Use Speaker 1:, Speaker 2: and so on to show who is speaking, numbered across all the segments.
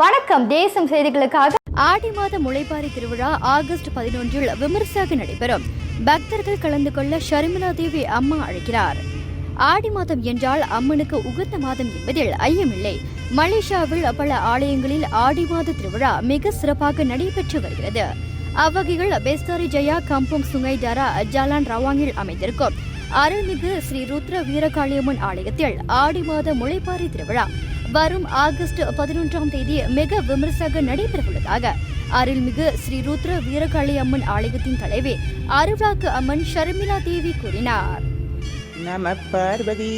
Speaker 1: வணக்கம். தேசம் செய்திகளுக்காக
Speaker 2: ஆடி மாத முளைப்பாரி திருவிழா ஆகஸ்ட் பதினொன்றில் விமர்சையாக நடைபெறும். பக்தர்கள் கலந்து கொள்ள ஷர்மிளா தேவி அம்மா அழைக்கிறார். ஆடி மாதம் என்றால் அம்மனுக்கு உகந்த மாதம் என்பதில் ஐயமில்லை. மலேசியாவில் பல ஆலயங்களில் ஆடி மாத திருவிழா மிக சிறப்பாக நடைபெற்று வருகிறது. அவ்வகையில் Bestari Jaya Kampung Sungai Tarah Jalan ரவாங்கில் அமைந்திருக்கும். அருள்மிகு ஸ்ரீ ருத்ர வீரகாளியம்மன் ஆலயத்தில் ஆடி மாத முளைப்பாரி திருவிழா வரும் ஆகஸ்ட் பதினொன்றாம் தேதி மிக விமர்சையாக நடைபெறவுள்ளதாக. அருள்மிகு ஸ்ரீ ருத்ர வீரகாளி அம்மன் ஆலயத்தின் தலைவி அருள்வாக்கு அம்மன் ஷர்மிளா தேவி கூறினார்.
Speaker 3: நம பார்வதி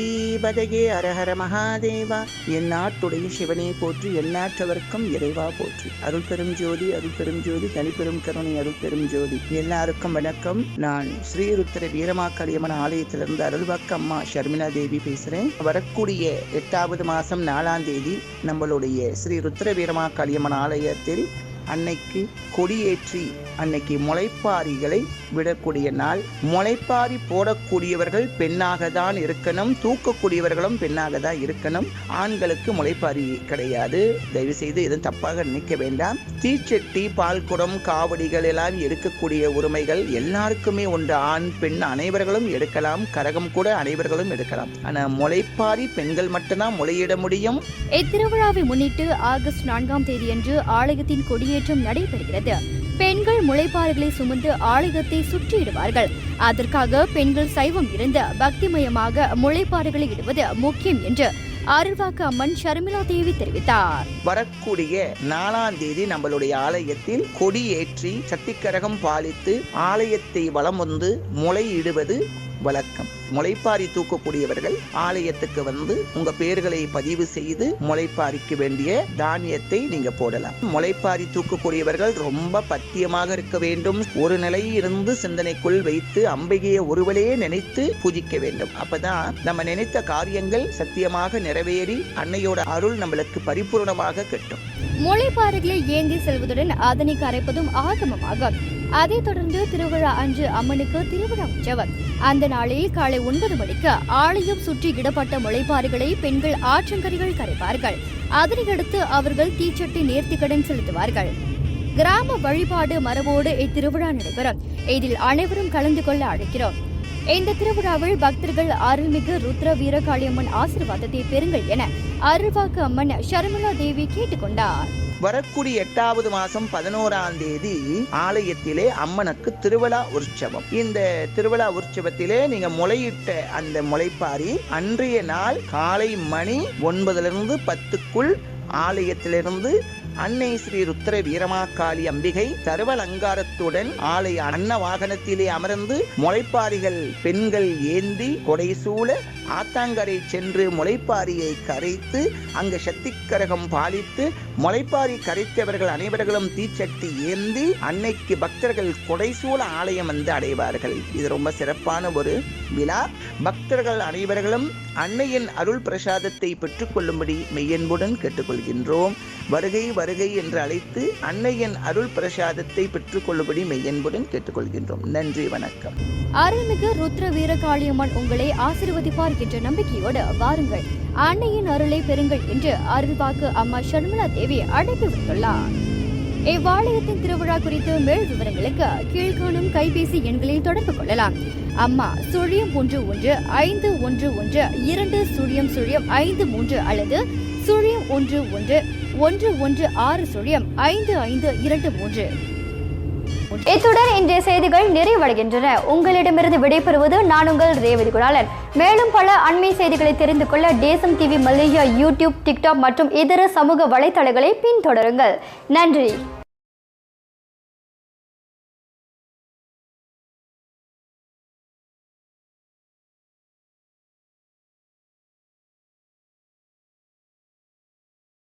Speaker 3: பதகே அரஹர மகாதேவா. என் நாட்டுடைய சிவனை போற்றி எந்நாட்டவர்க்கும் இறைவா போற்றி. அருள் பெரும் ஜோதி அருள் பெரும் ஜோதி தனிப்பெரும் கருணை அருள் பெரும் ஜோதி. எல்லாருக்கும் வணக்கம். நான் ஸ்ரீருத்திர வீரமாக்காளியம்மன் ஆலயத்திலிருந்து அருள்வாக்க அம்மா ஷர்மிளா தேவி பேசுறேன். வரக்கூடிய எட்டாவது மாசம் நாலாம் தேதி நம்மளுடைய ஸ்ரீ ருத்திர வீரமாக்காளியம்மன் ஆலயத்தில் அன்னைக்கு கொடியேற்றி அன்னைக்கு முளைப்பாரிகளை விடக்கூடிய நாள். முளைப்பாரி போடக்கூடியவர்கள் பெண்ணாக தான் இருக்கணும் தூக்கக்கூடியவர்களும் பெண்ணாக தான் இருக்கணும். ஆண்களுக்கு முளைப்பாரி கிடையாது. தயவு செய்து எதுவும் தப்பாக நினைக்க வேண்டாம். தீச்சட்டி பால்குடம் காவடிகள் எல்லாம் எடுக்கக்கூடிய உரிமைகள் எல்லாருக்குமே உண்டு. ஆண் பெண் அனைவர்களும் எடுக்கலாம். கரகம் கூட அனைவர்களும் எடுக்கலாம். ஆனால் முளைப்பாரி பெண்கள் மட்டும்தான் முளையிட முடியும்.
Speaker 2: இத்திருவிழாவை முன்னிட்டு ஆகஸ்ட் நான்காம் தேதியன்று ஆலயத்தின் கொடியேற்றம் நடைபெறுகிறது. பெண்கள் முளைப்பாறுகளை சுமந்து ஆலயத்தை சுற்றியிடுவார்கள் அதற்காக பெண்கள் சைவம் இருந்து பக்திமயமாக முளைப்பாறுகளை இடுவது முக்கியம் என்று அருள்வாக்கு அம்மன் ஷர்மிளா தேவி தெரிவித்தார்.
Speaker 3: வரக்கூடிய நாலாம் தேதி நம்மளுடைய ஆலயத்தில் கொடியேற்றி சத்திக்கரகம் பாலித்து ஆலயத்தை வலம் வந்து முளையிடுவது வழக்கம் முளைப்பாரி தூக்கக்கூடியவர்கள் ஆலயத்துக்கு வந்து உங்க பேர்களை பதிவு செய்து முளைப்பாரிக்கு வேண்டிய தானியத்தை நீங்க போடலாம். முளைப்பாரி தூக்கக்கூடியவர்கள் ரொம்ப பத்தியமாக இருக்க வேண்டும். ஒரு நிலையிலிருந்து சிந்தனைக்குள் வைத்து அம்பிகையை ஒருவளே நினைத்து பூஜிக்க வேண்டும். அப்பதான் நம்ம நினைத்த காரியங்கள் சத்தியமாக நிறைவேறி அன்னையோட அருள் நம்மளுக்கு பரிபூர்ணமாக கிட்டும்.
Speaker 2: முளைப்பாறைகளை ஏந்தி செல்வதுடன் அதனை கரைப்பதும் ஆகமமாகும் அதைத் தொடர்ந்து திருவிழா அன்று அம்மனுக்கு திருவிழா உற்சவம். அந்த நாளில் காலை ஒன்பது மணிக்கு ஆலயம் சுற்றி இடப்பட்ட முளைப்பாறுகளை பெண்கள் ஆற்றங்கரைகள் கரைப்பார்கள். அதனையடுத்து அவர்கள் தீச்சட்டி நேர்த்திக்கடன் செலுத்துவார்கள். கிராம வழிபாடு மரபோடு இத்திருவிழா நடைபெறும். இதில் அனைவரும் கலந்து கொள்ள அழைக்கிறோம். இந்த திருவிழாவில் பக்தர்கள் அருள்மிகு ருத்ர வீரகாளியம்மன் ஆசீர்வாதத்தை பெறுங்கள் என அருள்வாக்கு அம்மன் ஷர்மிளா தேவி கேட்டுக்கொண்டார்.
Speaker 3: வரக்கூடிய எட்டாவது மாசம் பதினோராம் தேதி ஆலயத்திலே அம்மனுக்கு திருவிழா உற்சவம். இந்த திருவிழா உற்சவத்திலே நீங்க முளையிட்ட அந்த முளைப்பாரி அன்றைய நாள் காலை மணி ஒன்பதுல இருந்து பத்துக்குள் ஆலயத்திலிருந்து அன்னை ஸ்ரீ ருத்ர வீரமாக்காளி அம்பிகை சர்வ அலங்காரத்துடன் அன்ன வாகனத்திலே அமர்ந்து முளைப்பாரிகள் பெண்கள் ஏந்தி கொடைசூழ ஆத்தாங்கரை சென்று முளைப்பாரியை கரைத்து அங்கு சக்திக்கரகம் பாலித்து முளைப்பாரி கரைத்தவர்கள் அனைவர்களும் தீச்சட்டி ஏந்தி அன்னைக்கு பக்தர்கள் கொடைசூழ ஆலயம் வந்து அடைவார்கள். இது ரொம்ப சிறப்பான ஒரு விழா. பக்தர்கள் அனைவர்களும் அன்னையின் அருள் பிரசாதத்தை பெற்றுக்கொள்ளும்படி மெய்யன்புடன் கேட்டுக்கொள்கின்றோம். வருகை வருகை என்று அழைத்து அன்னையின் அருள் பிரசாதத்தை பெற்றுக்கொள்ளும்படி மெய்யன்புடன் கேட்டுக்கொள்கின்றோம். நன்றி வணக்கம்.
Speaker 2: அருள்மிகு ருத்ர வீரகாளியம்மன் உங்களை ஆசிர்வதிப்பார் என்ற நம்பிக்கையோடு வாருங்கள். அன்னையின் அருளை பெறுங்கள் என்று அருள்வாக்கு அம்மா ஷர்மிளா தேவி அழைப்பு விடுத்துள்ளார். இவ்வாலயத்தின் திருவிழா குறித்து மேல் விவரங்களுக்கு கீழ்காணும் கைபேசி எண்களில் தொடர்பு கொள்ளலாம். அம்மா சுழியம் ஒன்று ஒன்று ஐந்து ஒன்று ஒன்று இரண்டு சுழியம் சுழியம் ஐந்து மூன்று அல்லது சுழியம் ஒன்று ஒன்று ஒன்று ஒன்று ஆறு சுழியம் ஐந்து ஐந்து இரண்டு மூன்று.
Speaker 1: இத்துடன் இன்றைய செய்திகள் நிறைவடைகின்றன. உங்களிடமிருந்து விடைபெறுவது நான் உங்கள் ரேவதி குணாலன் மேலும் பல அண்மை செய்திகளை தெரிந்து கொள்ள தேசம் டிவி மலேசியா யூடியூப் டிக்டாக் மற்றும் இதர சமூக வலைத்தளங்களை பின்தொடருங்கள். நன்றி.